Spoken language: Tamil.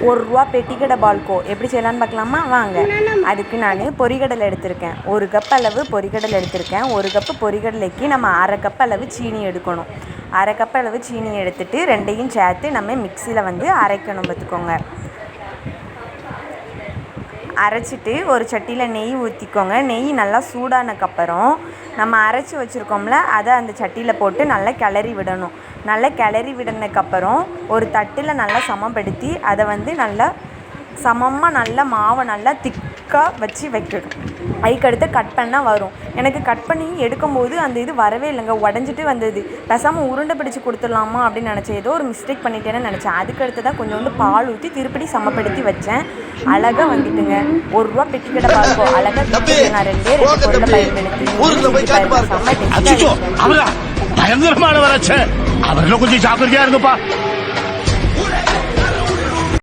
ஒரு ரூபா பெட்டிக்கடை பால்கோ. எப்படி செய்யலான்னு பார்க்கலாமா? வாங்க. அதுக்கு நான் பொரிகடலை எடுத்திருக்கேன். ஒரு கப் அளவு பொரிகடலை எடுத்திருக்கேன். ஒரு கப்பு பொரிகடலைக்கு நம்ம அரை கப் அளவு சீனி எடுக்கணும். அரை கப் அளவு சீனி எடுத்துட்டு ரெண்டையும் சேர்த்து நம்ம மிக்சியில் வந்து அரைக்கணும் பார்த்துக்கோங்க. அரைச்சிட்டு ஒரு சட்டியில் நெய் ஊற்றிக்கோங்க நெய் நல்லா சூடானக்கப்புறம் நம்ம அரைச்சி வச்சுருக்கோம்ல அதை அந்த சட்டியில் போட்டு நல்லா கிளறி விடணும். நல்லா கிளறி விடனதுக்கப்புறம் ஒரு தட்டில் நல்லா சமப்படுத்தி அதை வந்து நல்லா சமமாக நல்லா மாவை நல்லா திக்காக வச்சு வைக்கணும். அதுக்கடுத்து கட் பண்ணால் வரும். எனக்கு கட் பண்ணி எடுக்கும்போது அந்த இது வரவே இல்லைங்க. உடஞ்சிட்டு வந்தது. பேசாமல் உருண்டை பிடிச்சி கொடுத்துடலாமா அப்படின்னு நினச்சேன் ஏதோ ஒரு மிஸ்டேக் பண்ணிட்டேன்னு நினச்சேன். அதுக்கடுத்து தான் கொஞ்சோண்டு பால் ஊற்றி திருப்படி சமப்படுத்தி வச்சேன். அழகாக வந்துட்டுங்க. ஒரு ரூபா பெட்டி கடை பார்ப்போம் அழகாக நான் ரெண்டே ரெண்டு பொருளை பயன்படுத்தி. ஊருக்குள்ள போய் காட்டு பாருங்க. செம்ம taste ஆ அச்சோ இருக்குங்க. அவரா பயங்கரமானவராச்சே அவர்ல கொஞ்சம் ஜாக்கிரதையா இருங்கப்பா.